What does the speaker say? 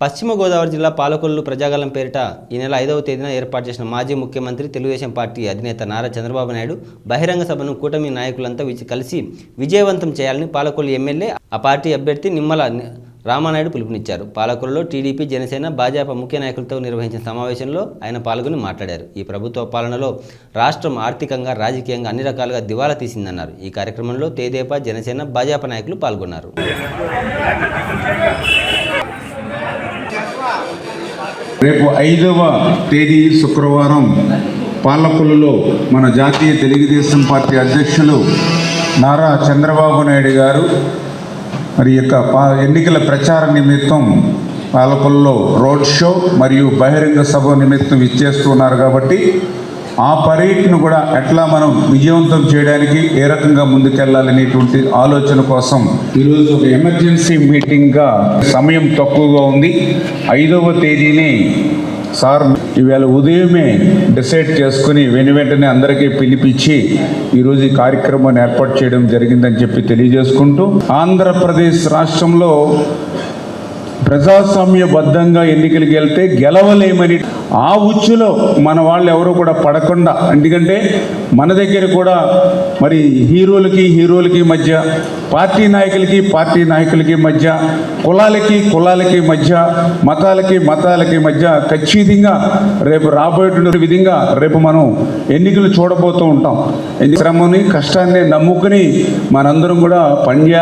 పశ్చిమ గోదావరి జిల్లా పాలకొల్లు ప్రజాగలం పేరిట ఈ నెల ఐదవ తేదీన ఏర్పాటు చేసిన మాజీ ముఖ్యమంత్రి తెలుగుదేశం పార్టీ అధినేత నారా చంద్రబాబు నాయుడు బహిరంగ సభను కూటమి నాయకులంతా కలిసి విజయవంతం చేయాలని పాలకొల్లు ఎమ్మెల్యే ఆ పార్టీ అభ్యర్థి నిమ్మల రామానాయుడు పిలుపునిచ్చారు. పాలకొల్లులో టీడీపీ జనసేన భాజపా ముఖ్య నాయకులతో నిర్వహించిన సమావేశంలో ఆయన పాల్గొని మాట్లాడారు. ఈ ప్రభుత్వ పాలనలో రాష్ట్రం ఆర్థికంగా రాజకీయంగా అన్ని రకాలుగా దివాలా తీసిందన్నారు. ఈ కార్యక్రమంలో తేదేపా జనసేన భాజపా నాయకులు పాల్గొన్నారు. రేపు ఐదవ తేదీ శుక్రవారం పాలకొల్లులో మన జాతీయ తెలుగుదేశం పార్టీ అధ్యక్షులు నారా చంద్రబాబు నాయుడు గారు మరి యొక్క పా- ఎన్నికల ప్రచార నిమిత్తం పాలకొల్లులో రోడ్ షో మరియు బహిరంగ సభ నిమిత్తం ఇచ్చేస్తున్నారు కాబట్టి ఆ పర్యటన కూడా ఎట్లా మనం విజయవంతం చేయడానికి ఏ రకంగా ముందుకెళ్ళాలనేటువంటి ఆలోచన కోసం ఈరోజు ఒక ఎమర్జెన్సీ మీటింగ్గా సమయం తక్కువగా ఉంది. ఐదవ తేదీని సార్ ఈవేళ ఉదయమే డిసైడ్ చేసుకుని వెను వెంటనే అందరికీ పిలిపించి ఈరోజు ఈ కార్యక్రమాన్ని ఏర్పాటు చేయడం జరిగిందని చెప్పి తెలియజేసుకుంటూ ఆంధ్రప్రదేశ్ రాష్ట్రంలో ప్రజాస్వామ్యబద్ధంగా ఎన్నికలకు వెళ్తే గెలవలేమని ఆ ఉచ్చులో మన వాళ్ళు ఎవరు కూడా పడకుండా ఎందుకంటే మన దగ్గర కూడా మరి హీరోలకి హీరోలకి మధ్య పార్టీ నాయకులకి పార్టీ నాయకులకి మధ్య కులాలకి కులాలకి మధ్య మతాలకి మతాలకి మధ్య ఖచ్చితంగా రేపు రాబోయేటువంటి విధంగా రేపు మనం ఎన్నికలు చూడబోతూ ఉంటాం. ఎన్ని శ్రమని కష్టాన్ని నమ్ముకుని మనందరం కూడా పనిచేయాలి.